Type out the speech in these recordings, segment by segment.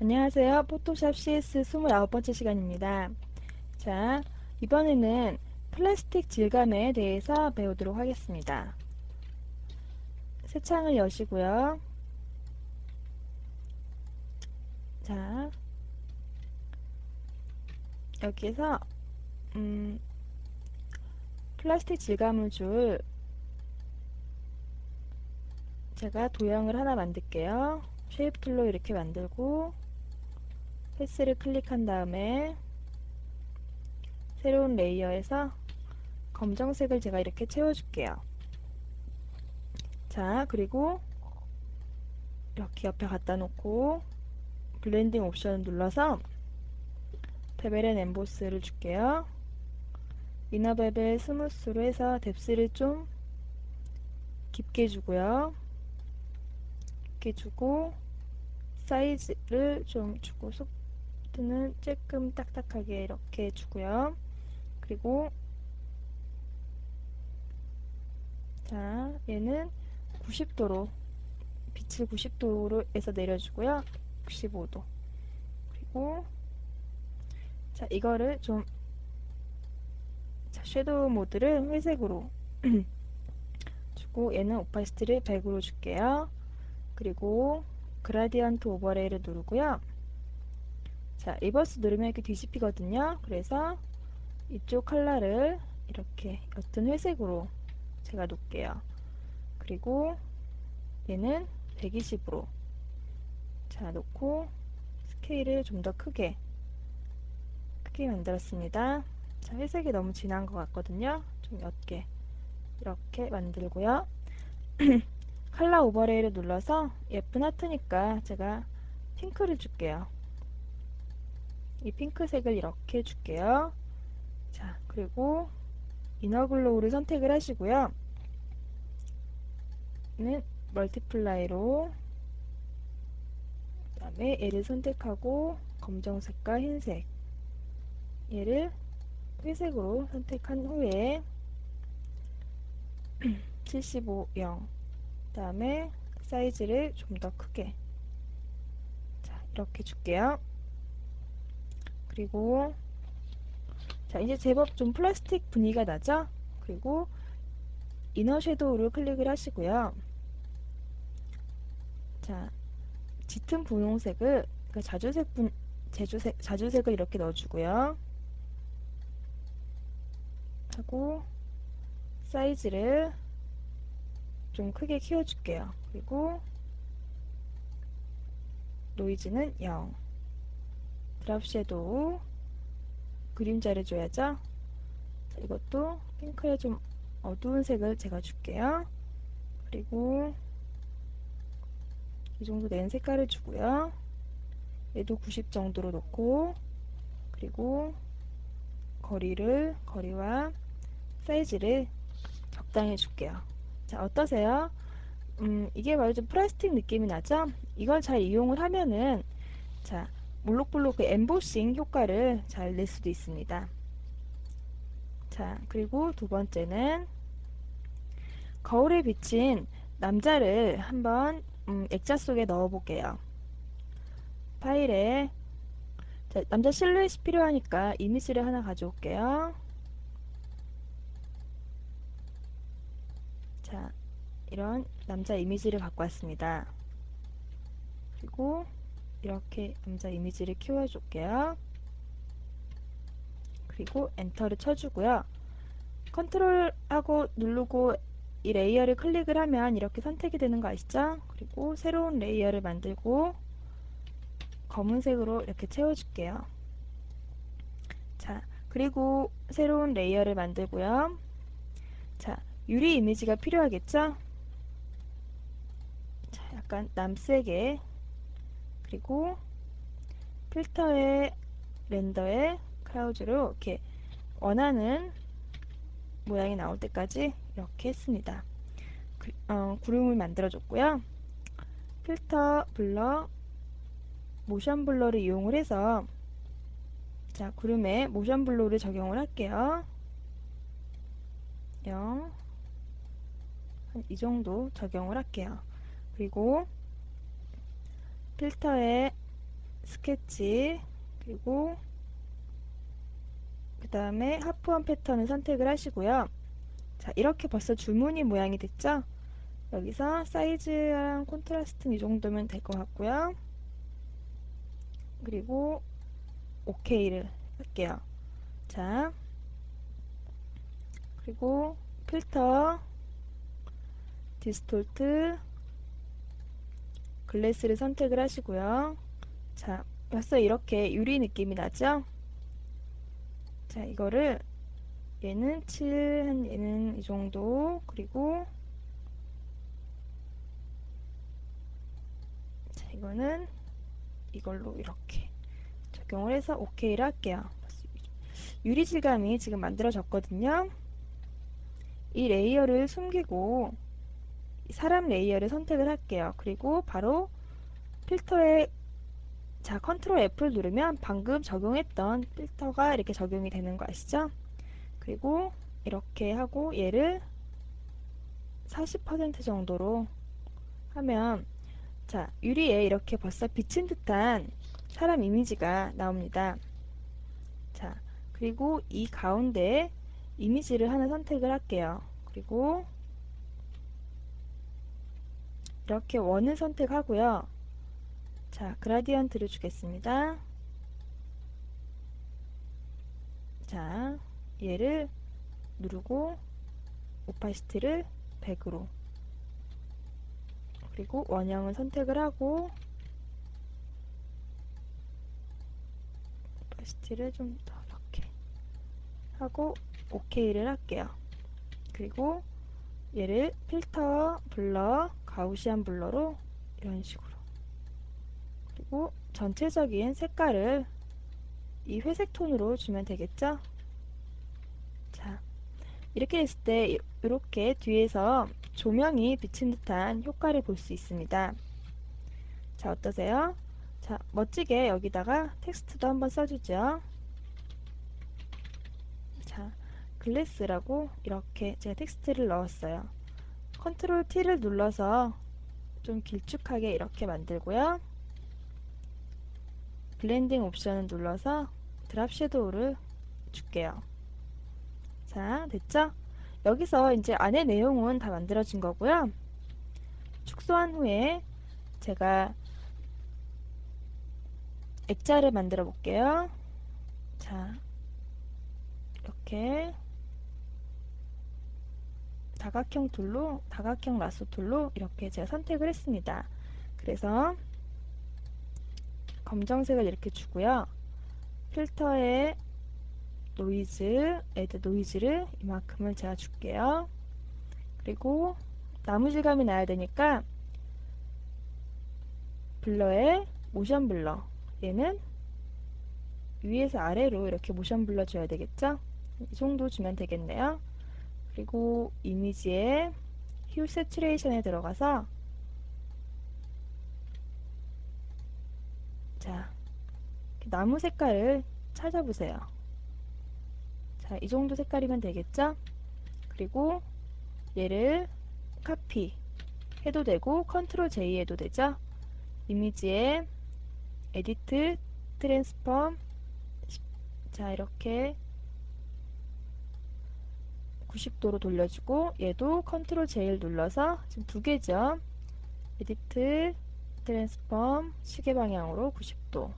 안녕하세요. 포토샵 CS 29번째 시간입니다. 자, 이번에는 플라스틱 질감에 대해서 배우도록 하겠습니다. 새 창을 여시고요. 자, 여기에서 음, 플라스틱 질감을 줄 제가 도형을 하나 만들게요. 쉐입 툴로 이렇게 만들고 패스를 클릭한 다음에 새로운 레이어에서 검정색을 제가 이렇게 채워줄게요. 자, 그리고 이렇게 옆에 갖다 놓고 블렌딩 옵션을 눌러서 베벨 앤 엠보스를 줄게요. 이너 베벨 스무스로 해서 뎁스를 좀 깊게 주고요. 깊게 주고 사이즈를 좀 주고 속 도는 조금 딱딱하게 이렇게 주고요. 그리고 자 얘는 90도로 빛을 90도로 해서 내려주고요. 65도 그리고 자 이거를 좀 자, 섀도우 모드를 회색으로 주고 얘는 오파시티를 100으로 줄게요. 그리고 그라디언트 오버레이를 누르고요. 자, 리버스 누르면 이렇게 뒤집히거든요. 그래서 이쪽 컬러를 이렇게 옅은 회색으로 제가 놓을게요. 그리고 얘는 120으로 자, 놓고 스케일을 좀 더 크게 크게 만들었습니다. 자, 회색이 너무 진한 것 같거든요. 좀 옅게 이렇게 만들고요. 컬러 오버레이를 눌러서 예쁜 하트니까 제가 핑크를 줄게요. 이 핑크색을 이렇게 줄게요. 자, 그리고 이너글로우를 선택을 하시고요. 는 멀티플라이로 그 다음에 얘를 선택하고 검정색과 흰색 얘를 회색으로 선택한 후에 75, 0그 다음에 사이즈를 좀 더 크게 자 이렇게 줄게요 그리고 자 이제 제법 좀 플라스틱 분위기가 나죠? 그리고 이너 섀도우를 클릭을 하시고요. 자 짙은 분홍색을 그러니까 자주색 분 제주색, 자주색을 이렇게 넣어주고요. 하고 사이즈를 좀 크게 키워줄게요. 그리고 노이즈는 0 드랍 섀도우 그림자를 줘야죠. 자, 이것도 핑크의 좀 어두운 색을 제가 줄게요. 그리고 이 정도 낸 색깔을 주고요. 얘도 90 정도로 놓고 그리고 거리를 거리와 사이즈를 적당히 줄게요. 자 어떠세요? 음, 이게 바로 좀 플라스틱 느낌이 나죠? 이걸 잘 이용을 하면은 자 몰록블록 그 엠보싱 효과를 잘 낼 수도 있습니다. 자 그리고 두 번째는 거울에 비친 남자를 한번 음, 액자 속에 넣어 볼게요. 파일에 자, 남자 실루엣이 필요하니까 이미지를 하나 가져올게요. 자, 이런 남자 이미지를 갖고 왔습니다. 그리고 이렇게 남자 이미지를 키워줄게요. 그리고 엔터를 쳐주고요. 컨트롤하고 누르고 이 레이어를 클릭을 하면 이렇게 선택이 되는 거 아시죠? 그리고 새로운 레이어를 만들고 검은색으로 이렇게 채워줄게요. 자, 그리고 새로운 레이어를 만들고요. 자, 유리 이미지가 필요하겠죠? 자, 약간 남색에 그리고 필터의 렌더의 크라우즈로 이렇게 원하는 모양이 나올 때까지 이렇게 했습니다. 그, 어, 구름을 만들어 줬고요. 필터 블러 모션 블러를 이용을 해서 자 구름에 모션 블러를 적용을 할게요. 0이 정도 적용을 할게요. 그리고 필터의 스케치 그리고 그 다음에 하프원 패턴을 선택을 하시고요. 자 이렇게 벌써 줄무늬 모양이 됐죠? 여기서 사이즈랑 콘트라스트는 이 정도면 될 것 같고요. 그리고 OK를 할게요. 자 그리고 필터 디스톨트 글래스를 선택을 하시고요. 자, 벌써 이렇게 유리 느낌이 나죠? 자, 이거를 얘는 7, 한 얘는 이 정도, 그리고 자, 이거는 이걸로 이렇게 적용을 해서 OK를 할게요. 유리 질감이 지금 만들어졌거든요. 이 레이어를 숨기고 사람 레이어를 선택을 할게요. 그리고 바로 필터에 자 컨트롤 F를 누르면 방금 적용했던 필터가 이렇게 적용이 되는 거 아시죠? 그리고 이렇게 하고 얘를 40% 정도로 하면 자 유리에 이렇게 벌써 비친 듯한 사람 이미지가 나옵니다. 자 그리고 이 가운데 이미지를 하나 선택을 할게요. 그리고 이렇게 원을 선택하고요. 자, 그라디언트를 주겠습니다. 자, 얘를 누르고 오파시티를 100으로 그리고 원형을 선택을 하고 오파시티를 좀 더 이렇게 하고 OK를 할게요. 그리고 얘를 필터, 블러, 가우시안 블러로 이런 식으로 그리고 전체적인 색깔을 이 회색 톤으로 주면 되겠죠? 자, 이렇게 했을 때 이렇게 뒤에서 조명이 비친 듯한 효과를 볼 수 있습니다. 자, 어떠세요? 자, 멋지게 여기다가 텍스트도 한번 써주죠. 자, 글래스라고 이렇게 제가 텍스트를 넣었어요. 컨트롤 T를 눌러서 좀 길쭉하게 이렇게 만들고요. 블렌딩 옵션을 눌러서 드랍 섀도우를 줄게요. 자, 됐죠? 여기서 이제 안에 내용은 다 만들어진 거고요. 축소한 후에 제가 액자를 만들어 볼게요. 자, 이렇게 다각형 툴로 다각형 라소 툴로 이렇게 제가 선택을 했습니다. 그래서 검정색을 이렇게 주고요. 필터에 노이즈, 애드 노이즈를 이만큼을 제가 줄게요. 그리고 나무 질감이 나야 되니까 블러에 모션 블러 얘는 위에서 아래로 이렇게 모션 블러 줘야 되겠죠? 이 정도 주면 되겠네요. 그리고 이미지에 휴 세츄레이션에 들어가서 자 나무 색깔을 찾아보세요. 자, 이 정도 색깔이면 되겠죠? 그리고 얘를 카피 해도 되고 컨트롤 J 해도 되죠? 이미지에 에디트 트랜스폼 자 이렇게 90도로 돌려주고 얘도 컨트롤 J를 눌러서 지금 두 개죠. 에디트 트랜스폼 시계 방향으로 90도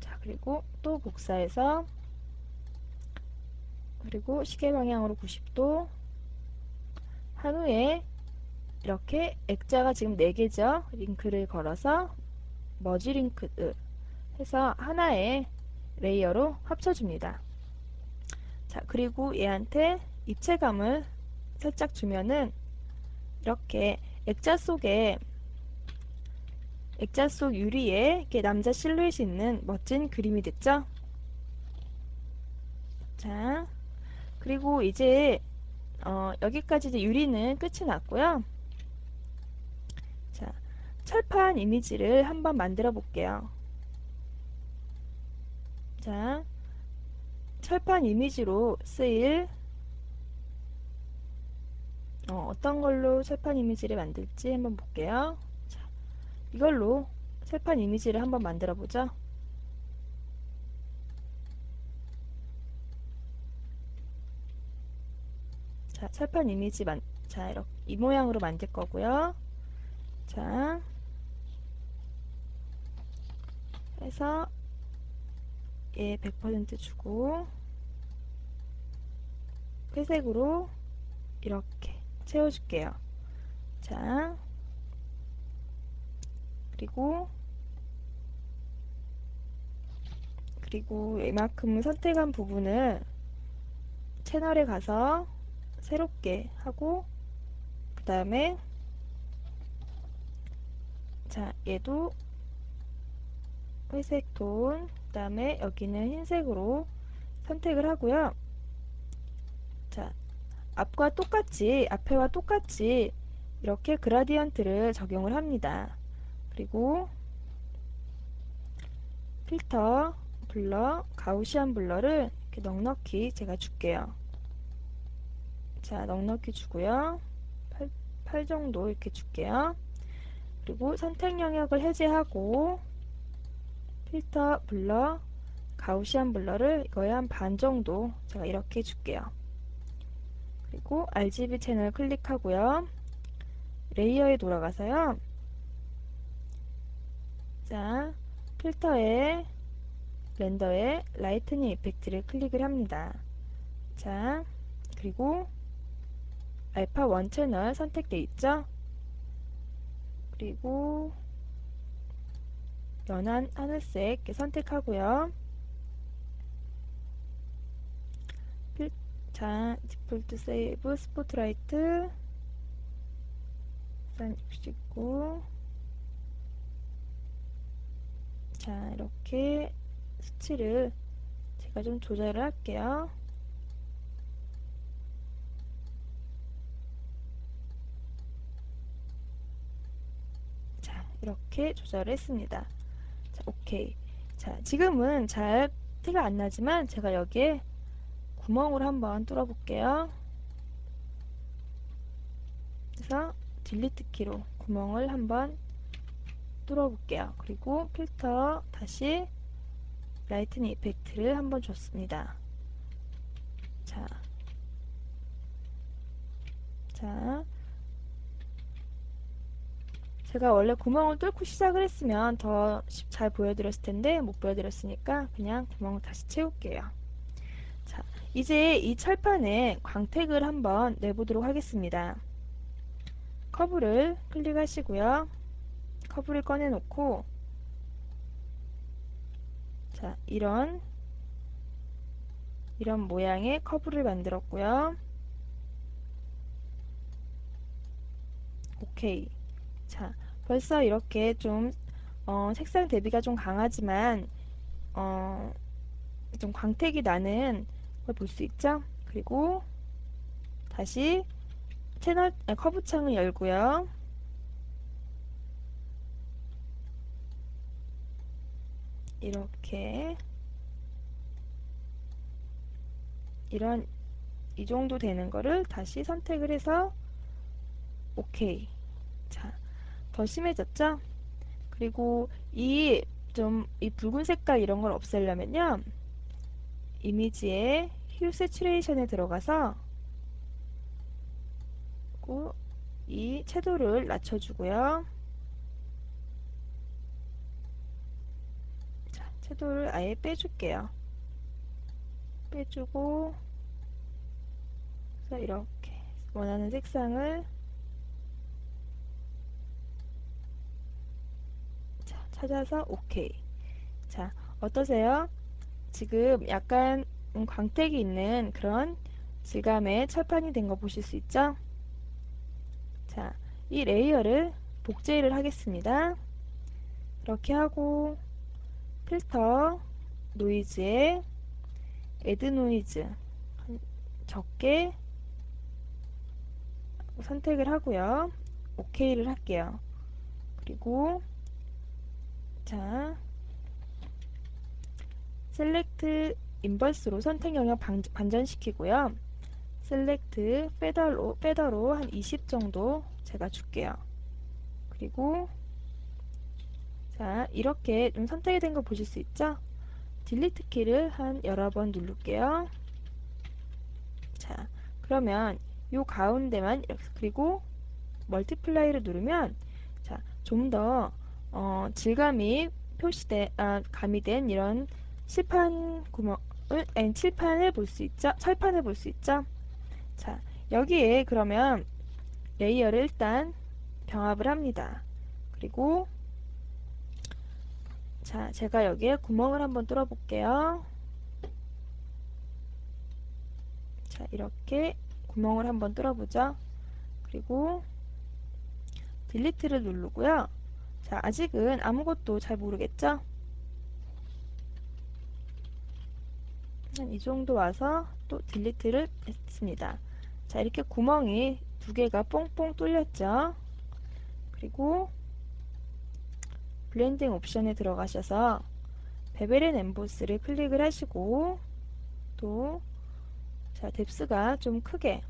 자 그리고 또 복사해서 그리고 시계 방향으로 90도 한 후에 이렇게 액자가 지금 4개죠. 링크를 걸어서 머지 링크 해서 하나의 레이어로 합쳐줍니다. 자, 그리고 얘한테 입체감을 살짝 주면은 이렇게 액자 속에 액자 속 유리에 이렇게 남자 실루엣이 있는 멋진 그림이 됐죠? 자, 그리고 이제 어, 여기까지 이제 유리는 끝이 났고요. 자, 철판 이미지를 한번 만들어 볼게요. 자, 철판 이미지로 쓰일 어, 떤 걸로 철판 이미지를 만들지 한번 볼게요. 자, 이걸로 철판 이미지를 한번 만들어 보죠. 자, 철판 이미지 만, 자, 이렇게 이 모양으로 만들 거고요. 자, 해서 얘 100% 주고 회색으로 이렇게 채워줄게요. 자, 그리고 그리고 이만큼 선택한 부분을 채널에 가서 새롭게 하고 그 다음에 자 얘도 회색 톤, 그 다음에 여기는 흰색으로 선택을 하고요. 자, 앞과 똑같이, 앞에와 똑같이 이렇게 그라디언트를 적용을 합니다. 그리고 필터, 블러, 가우시안 블러를 이렇게 넉넉히 제가 줄게요. 자, 넉넉히 주고요. 8, 8 정도 이렇게 줄게요. 그리고 선택 영역을 해제하고 필터, 블러, 가우시안 블러를 이거에 한 반 정도 제가 이렇게 줄게요. 그리고 RGB 채널 클릭하고요. 레이어에 돌아가서요. 자, 필터에 렌더에 라이트닝 이펙트를 클릭을 합니다. 자, 그리고 알파 1 채널 선택되어 있죠? 그리고 연한 하늘색 선택하고요. 자, 디폴트 세이브 스포트라이트 69 자, 이렇게 수치를 제가 좀 조절을 할게요. 자, 이렇게 조절했습니다. 자, 오케이. 자, 지금은 잘 티가 안 나지만 제가 여기에 구멍을 한번 뚫어 볼게요. 그래서 딜리트 키로 구멍을 한번 뚫어 볼게요. 그리고 필터 다시 라이트닝 이펙트를 한번 줬습니다. 자, 자, 제가 원래 구멍을 뚫고 시작을 했으면 더 잘 보여드렸을 텐데 못 보여드렸으니까 그냥 구멍을 다시 채울게요. 자, 이제 이 철판에 광택을 한번 내보도록 하겠습니다. 커브를 클릭하시고요. 커브를 꺼내놓고 자, 이런 이런 모양의 커브를 만들었고요. 오케이. 자, 벌써 이렇게 좀 어, 색상 대비가 좀 강하지만 어, 좀 광택이 나는 걸 볼 수 있죠? 그리고 다시 채널 아, 커브 창을 열고요. 이렇게 이런 이 정도 되는 거를 다시 선택을 해서 오케이. 자, 더 심해졌죠? 그리고 이 좀이 붉은 색깔 이런 걸 없애려면요. 이미지에 휴 세츄레이션에 들어가서 이 채도를 낮춰주고요. 자, 채도를 아예 빼줄게요. 빼주고 그래서 이렇게 원하는 색상을 자, 찾아서 오케이. 자, 어떠세요? 지금 약간 광택이 있는 그런 질감의 철판이 된 거 보실 수 있죠? 자, 이 레이어를 복제를 하겠습니다. 이렇게 하고 필터 노이즈에 애드 노이즈 적게 선택을 하고요. OK를 할게요. 그리고 자 셀렉트 인버스로 선택 영역 반전시키고요. 셀렉트 페더로, 페더로 한 20 정도 제가 줄게요. 그리고 자, 이렇게 좀 선택이 된 거 보실 수 있죠? 딜리트 키를 한 여러 번 누를게요. 자, 그러면 요 가운데만 이렇게 그리고 멀티플라이를 누르면 자, 좀더 어, 질감이 표시돼 아, 가미된 이런 칠판 구멍을 아니, 칠판을 볼 수 있죠? 철판을 볼 수 있죠? 자, 여기에 그러면 레이어를 일단 병합을 합니다. 그리고 자, 제가 여기에 구멍을 한번 뚫어 볼게요. 자, 이렇게 구멍을 한번 뚫어 보죠. 그리고 딜리트를 누르고요. 자, 아직은 아무것도 잘 모르겠죠? 한 이 정도 와서 또 딜리트를 했습니다. 자, 이렇게 구멍이 두 개가 뽕뽕 뚫렸죠? 그리고 블렌딩 옵션에 들어가셔서 베벨 앤 엠보스를 클릭을 하시고 또 자, 뎁스가 좀 크게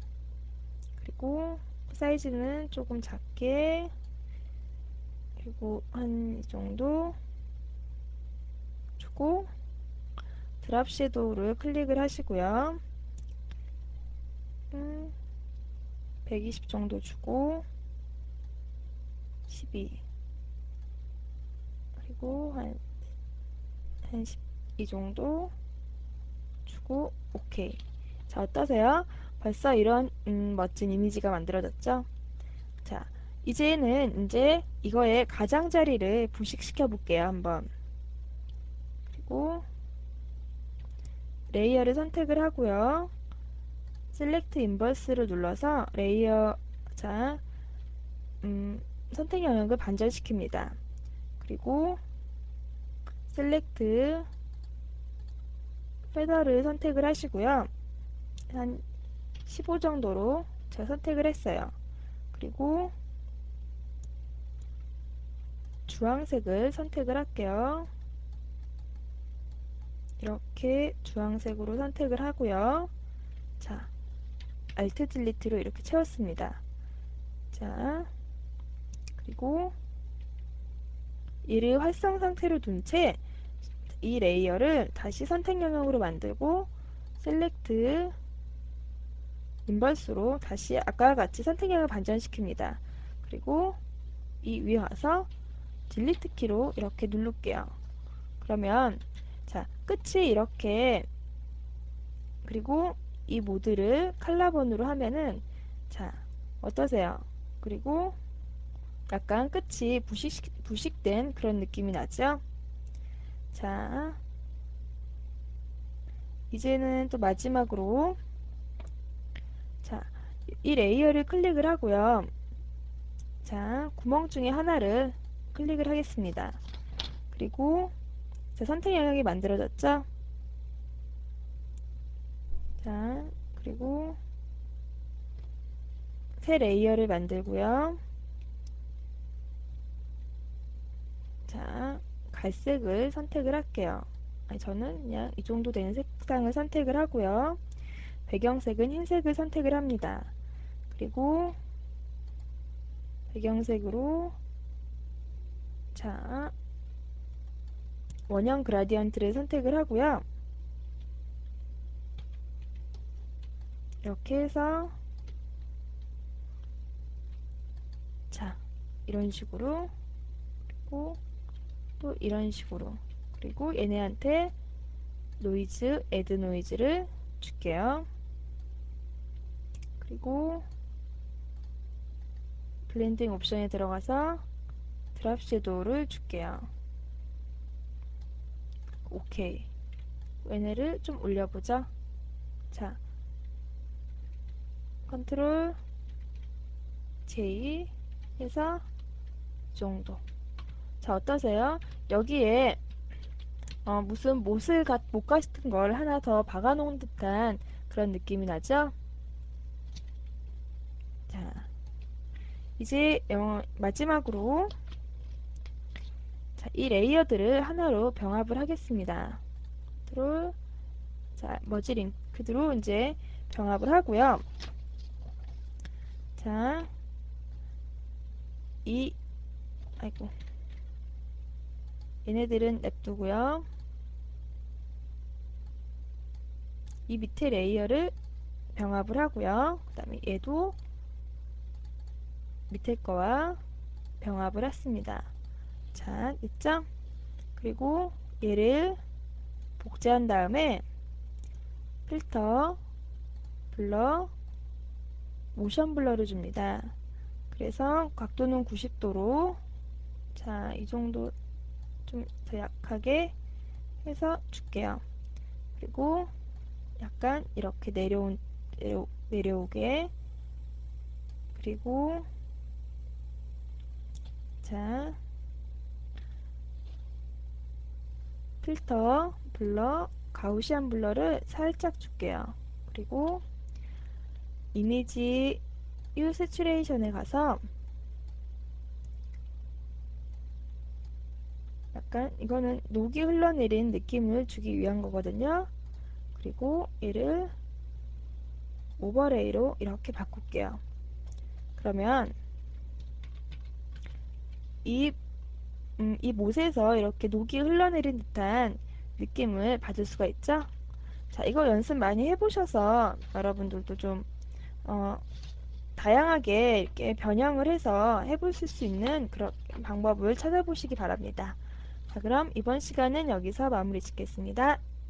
그리고 사이즈는 조금 작게 그리고 한 이 정도 주고 드랍 섀도우를 클릭을 하시고요. 음, 120 정도 주고 12 그리고 한, 한 12 정도 주고 오케이 자 어떠세요? 벌써 이런 음, 멋진 이미지가 만들어졌죠? 자 이제는 이제 이거의 가장자리를 부식시켜 볼게요 한번 그리고 레이어를 선택을 하고요. 셀렉트 인버스를 눌러서 레이어 자 음, 선택 영역을 반전시킵니다. 그리고 셀렉트 페더를 선택을 하시고요. 한 15 정도로 제가 선택을 했어요. 그리고 주황색을 선택을 할게요. 이렇게 주황색으로 선택을 하고요. 자, Alt 딜리트로 이렇게 채웠습니다. 자, 그리고 이를 활성 상태로 둔 채 이 레이어를 다시 선택 영역으로 만들고 셀렉트 인버스로 다시 아까와 같이 선택 영역을 반전시킵니다. 그리고 이 위에 와서 딜리트 키로 이렇게 누를게요. 그러면 자 끝이 이렇게 그리고 이 모드를 칼라본으로 하면은 자 어떠세요? 그리고 약간 끝이 부식, 부식된 그런 느낌이 나죠? 자 이제는 또 마지막으로 자 이 레이어를 클릭을 하고요. 자 구멍 중에 하나를 클릭을 하겠습니다. 그리고 자, 선택 영역이 만들어졌죠? 자, 그리고 새 레이어를 만들고요. 자, 갈색을 선택을 할게요. 아니, 저는 그냥 이 정도 되는 색상을 선택을 하고요. 배경색은 흰색을 선택을 합니다. 그리고 배경색으로 자, 원형 그라디언트를 선택을 하고요. 이렇게 해서 자, 이런 식으로 그리고 또 이런 식으로 그리고 얘네한테 노이즈, 애드 노이즈를 줄게요. 그리고 블렌딩 옵션에 들어가서 드랍 섀도우를 줄게요. 오케이. 얘네를 좀 올려보죠. 자, 컨트롤 J 해서 이 정도. 자, 어떠세요? 여기에 어, 무슨 못을 가, 못 같은 걸 하나 더 박아놓은 듯한 그런 느낌이 나죠? 자, 이제 어, 마지막으로 자, 이 레이어들을 하나로 병합을 하겠습니다. 컨트롤 자, 머지 링크드로 이제 병합을 하고요. 자, 이 아이고 얘네들은 냅두고요. 이 밑에 레이어를 병합을 하고요. 그 다음에 얘도 밑에 거와 병합을 했습니다. 자, 있죠? 그리고 얘를 복제한 다음에 필터, 블러, 모션 블러를 줍니다. 그래서 각도는 90도로 자, 이 정도 좀 더 약하게 해서 줄게요. 그리고 약간 이렇게 내려온, 내려, 내려오게 그리고 자 필터, 블러, 가우시안 블러를 살짝 줄게요. 그리고 이미지 유 세츄레이션에 가서 약간 이거는 녹이 흘러내린 느낌을 주기 위한 거거든요. 그리고 얘를 오버레이로 이렇게 바꿀게요. 그러면 이, 음, 이 못에서 이렇게 녹이 흘러내린 듯한 느낌을 받을 수가 있죠. 자, 이거 연습 많이 해보셔서 여러분들도 좀 어, 다양하게 이렇게 변형을 해서 해보실 수 있는 그런 방법을 찾아보시기 바랍니다. 자, 그럼 이번 시간은 여기서 마무리 짓겠습니다.